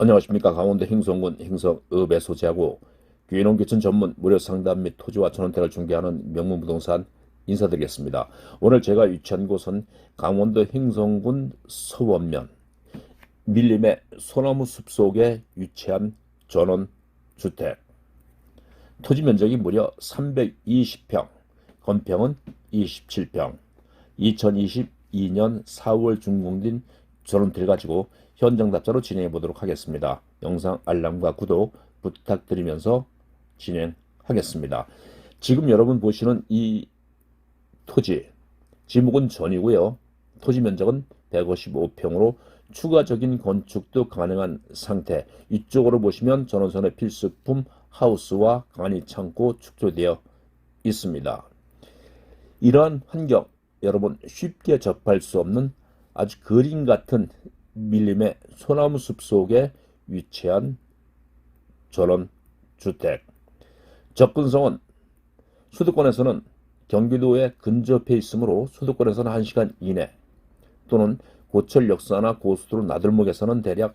안녕하십니까 강원도 행성군 행성읍에 소재하고 귀농 귀촌 전문 무료 상담 및 토지와 전원택을 중개하는 명문부동산 인사드리겠습니다. 오늘 제가 위치한 곳은 강원도 행성군 서원면 밀림의 소나무 숲 속에 위치한 전원 주택 토지 면적이 무려 320평, 건평은 27평. 2022년 4월 준공된 전원택을 가지고 현장 답사로 진행해 보도록 하겠습니다. 영상 알람과 구독 부탁드리면서 진행하겠습니다. 지금 여러분 보시는 이 토지 지목은 전이고요. 토지 면적은 155평으로 추가적인 건축도 가능한 상태. 이쪽으로 보시면 전원선의 필수품 하우스와 간이 창고 축조되어 있습니다. 이러한 환경 여러분 쉽게 접할 수 없는 아주 그림 같은 밀림의 소나무 숲 속에 위치한 전원 주택. 접근성은 수도권에서는 경기도에 근접해 있으므로 수도권에서는 1시간 이내 또는 고철 역사나 고속도로 나들목에서는 대략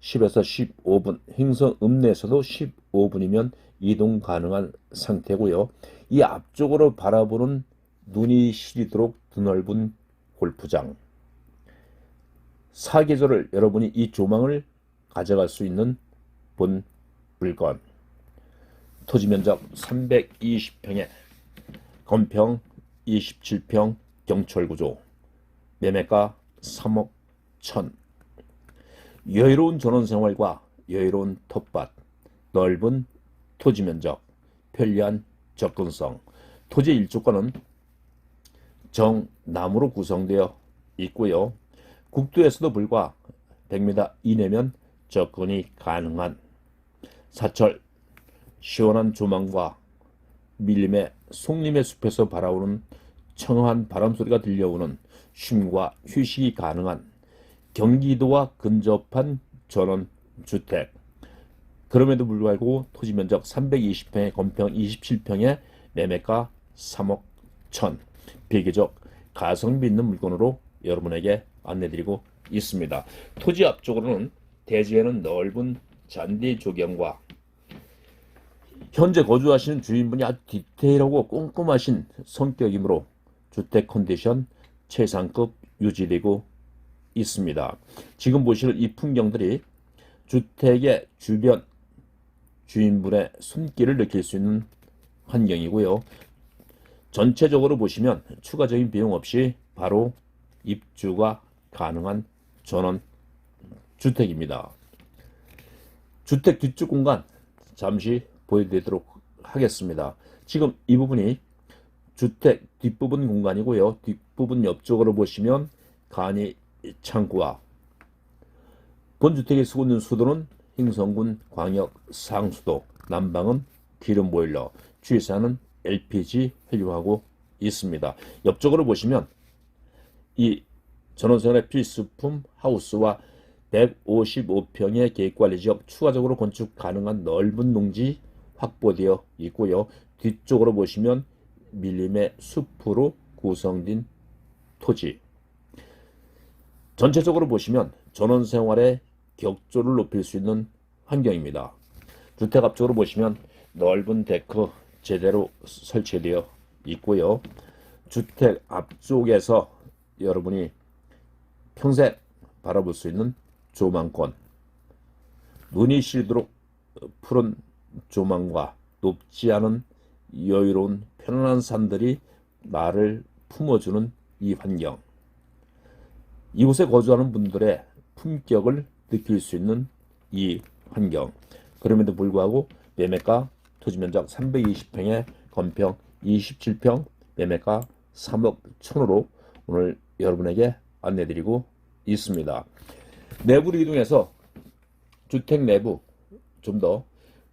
10에서 15분, 행성 읍내에서도 15분이면 이동 가능한 상태고요. 이 앞쪽으로 바라보는 눈이 시리도록 드넓은 골프장. 사계절을 여러분이 이 조망을 가져갈 수 있는 본 물건. 토지 면적 320평에 건평 27평 경철 구조. 매매가 3억 1천. 여유로운 전원 생활과 여유로운 텃밭, 넓은 토지 면적, 편리한 접근성. 토지 일조권은 정나무로 구성되어 있고요. 국도에서도 불과 100m 이내면 접근이 가능한 사철 시원한 조망과 밀림의 송림의 숲에서 바라오는 청한 바람 소리가 들려오는 쉼과 휴식이 가능한 경기도와 근접한 전원 주택. 그럼에도 불구하고 토지 면적 320평에 건평 27평에 매매가 3억 1천. 비교적 가성비 있는 물건으로 여러분에게 안내드리고 있습니다. 토지 앞쪽으로는 대지에는 넓은 잔디 조경과 현재 거주하시는 주인분이 아주 디테일하고 꼼꼼하신 성격이므로 주택 컨디션 최상급 유지되고 있습니다. 지금 보시는 이 풍경들이 주택의 주변 주인분의 손길을 느낄 수 있는 환경이고요. 전체적으로 보시면 추가적인 비용 없이 바로 입주가 가능한 전원 주택입니다. 주택 뒤쪽 공간 잠시 보여드리도록 하겠습니다. 지금 이 부분이 주택 뒷부분 공간이고요. 뒷부분 옆쪽으로 보시면 간이 창고와 본주택에 쓰고 있는 수도는 행성군 광역 상수도, 난방은 기름 보일러, 주유사는 LPG 헬류하고 있습니다. 옆쪽으로 보시면 이 전원생활의 필수품 하우스와 155평의 계획관리지역 추가적으로 건축 가능한 넓은 농지 확보되어 있고요. 뒤쪽으로 보시면 밀림의 숲으로 구성된 토지. 전체적으로 보시면 전원 생활의 격조를 높일 수 있는 환경입니다. 주택 앞쪽으로 보시면 넓은 데크 제대로 설치되어 있고요. 주택 앞쪽에서 여러분이 평생 바라볼 수 있는 조망권, 눈이 시리도록 푸른 조망과 높지 않은 여유로운 편안한 산들이 나를 품어주는 이 환경. 이곳에 거주하는 분들의 품격을 느낄 수 있는 이 환경. 그럼에도 불구하고 매매가 토지 면적 320평에 건평 27평 매매가 3억 천으로 오늘 여러분에게 안내드리고 있습니다. 내부를 이동해서 주택 내부 좀 더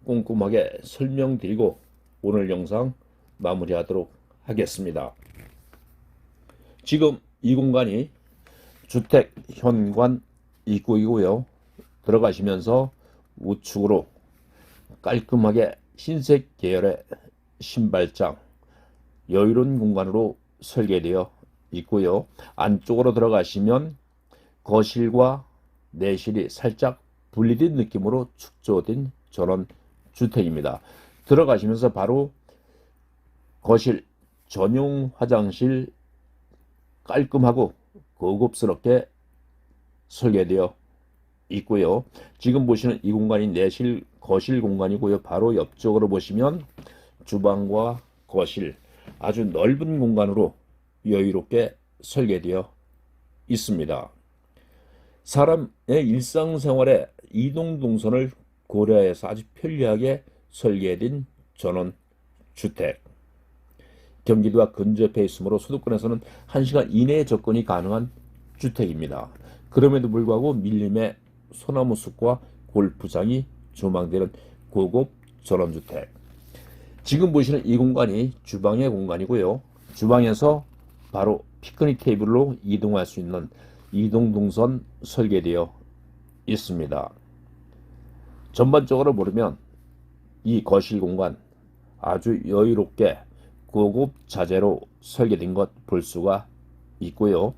꼼꼼하게 설명드리고 오늘 영상 마무리하도록 하겠습니다. 지금 이 공간이 주택 현관 입구이고요. 들어가시면서 우측으로 깔끔하게 흰색 계열의 신발장 여유로운 공간으로 설계되어 있고요. 안쪽으로 들어가시면 거실과 내실이 살짝 분리된 느낌으로 축조된 전원 주택입니다. 들어가시면서 바로 거실 전용 화장실 깔끔하고 고급스럽게 설계되어 있고요. 지금 보시는 이 공간이 내실 거실 공간이고요. 바로 옆쪽으로 보시면 주방과 거실 아주 넓은 공간으로 여유롭게 설계되어 있습니다. 사람의 일상생활에 이동 동선을 고려해서 아주 편리하게 설계된 전원 주택. 경기도와 근접해 있으므로 수도권에서는 1시간 이내에 접근이 가능한 주택입니다. 그럼에도 불구하고 밀림의 소나무 숲과 골프장이 조망되는 고급 전원주택. 지금 보시는 이 공간이 주방의 공간이고요. 주방에서 바로 피크닉 테이블로 이동할 수 있는 이동 동선 설계되어 있습니다. 전반적으로 보면 이 거실 공간 아주 여유롭게 고급 자재로 설계된 것 볼 수가 있고요.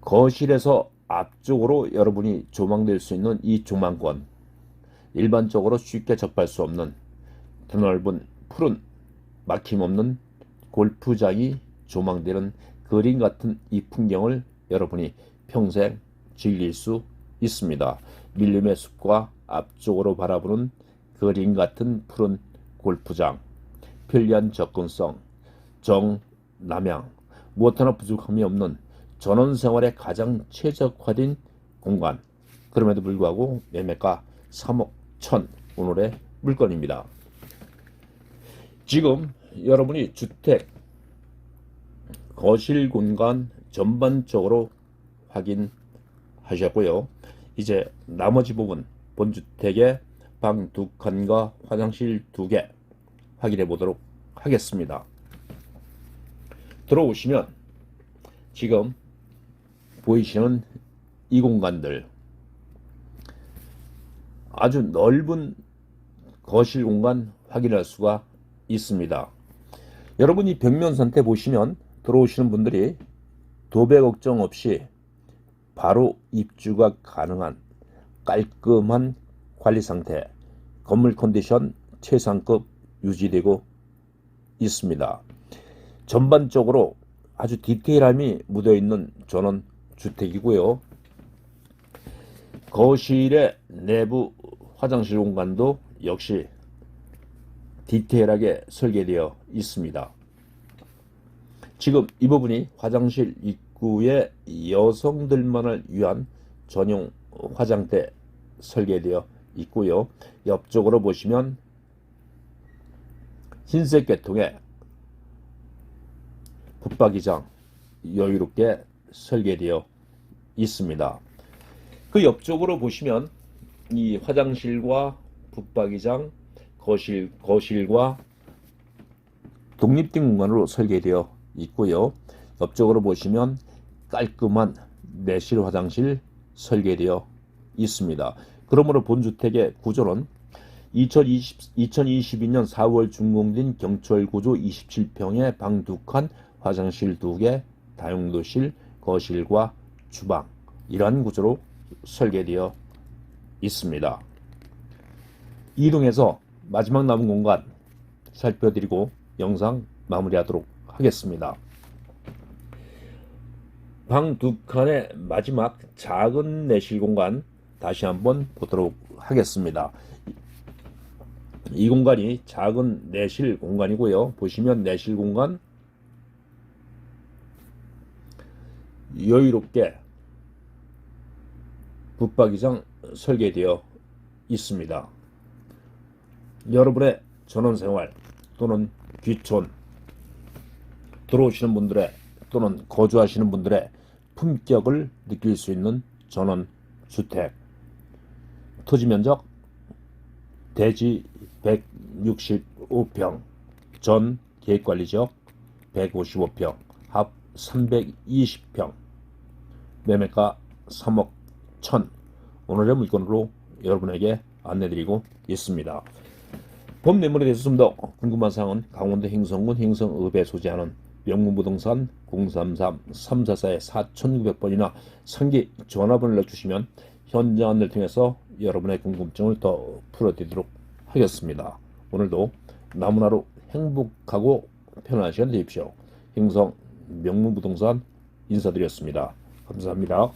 거실에서 앞쪽으로 여러분이 조망될 수 있는 이 조망권 일반적으로 쉽게 접할 수 없는 드넓은 푸른 막힘없는 골프장이 조망되는 그림 같은 이 풍경을 여러분이 평생 즐길 수 있습니다. 밀림의 숲과 앞쪽으로 바라보는 그림 같은 푸른 골프장, 편리한 접근성, 정남향, 무엇 하나 부족함이 없는 전원 생활에 가장 최적화된 공간. 그럼에도 불구하고 매매가 3억 1천 오늘의 물건입니다. 지금 여러분이 주택 거실 공간 전반적으로 확인하셨고요. 이제 나머지 부분 본주택의 방 두 칸과 화장실 두 개 확인해 보도록 하겠습니다. 들어오시면 지금 보이시는 이 공간들 아주 넓은 거실 공간 확인할 수가 있습니다. 여러분이 벽면 상태 보시면 들어오시는 분들이 도배 걱정 없이 바로 입주가 가능한 깔끔한 관리 상태, 건물 컨디션 최상급 유지되고 있습니다. 전반적으로 아주 디테일함이 묻어 있는 전원 주택이고요. 거실의 내부 화장실 공간도 역시 디테일하게 설계되어 있습니다. 지금 이 부분이 화장실 입구에 여성들만을 위한 전용 화장대 설계되어 있고요. 옆쪽으로 보시면 흰색 계통의 붙박이장 여유롭게 설계되어 있습니다. 그 옆쪽으로 보시면 이 화장실과 붙박이장, 거실, 거실과 독립된 공간으로 설계되어 있고요. 옆쪽으로 보시면 깔끔한 내실 화장실 설계되어 있습니다. 그러므로 본주택의 구조는 2020, 2022년 4월 준공된 경철구조 27평의 방두 칸, 화장실 두 개, 다용도실, 거실과 주방 이러한 구조로 설계되어 있습니다. 이동해서 마지막 남은 공간 살펴드리고 영상 마무리하도록 하겠습니다. 방 두 칸의 마지막 작은 내실 공간 다시 한번 보도록 하겠습니다. 이 공간이 작은 내실 공간이고요. 보시면 내실 공간 여유롭게 붙박이장 설계되어 있습니다. 여러분의 전원생활 또는 귀촌 들어오시는 분들의 또는 거주하시는 분들의 품격을 느낄 수 있는 전원 주택. 토지 면적 대지 165평 전 계획관리지역 155평 합 320평. 매매가 3억 1천. 오늘의 물건으로 여러분에게 안내드리고 있습니다. 본 매물에 대해서 좀 더 궁금한 사항은 강원도 행성군 행성읍에 소재하는 명문부동산 033-344-4900번이나 상기 전화번호를 주시면 현장 안내를 통해서 여러분의 궁금증을 더 풀어드리도록 하겠습니다. 오늘도 하루 행복하고 편안한 시간 되십시오. 행성 명문부동산 인사드렸습니다. 감사합니다.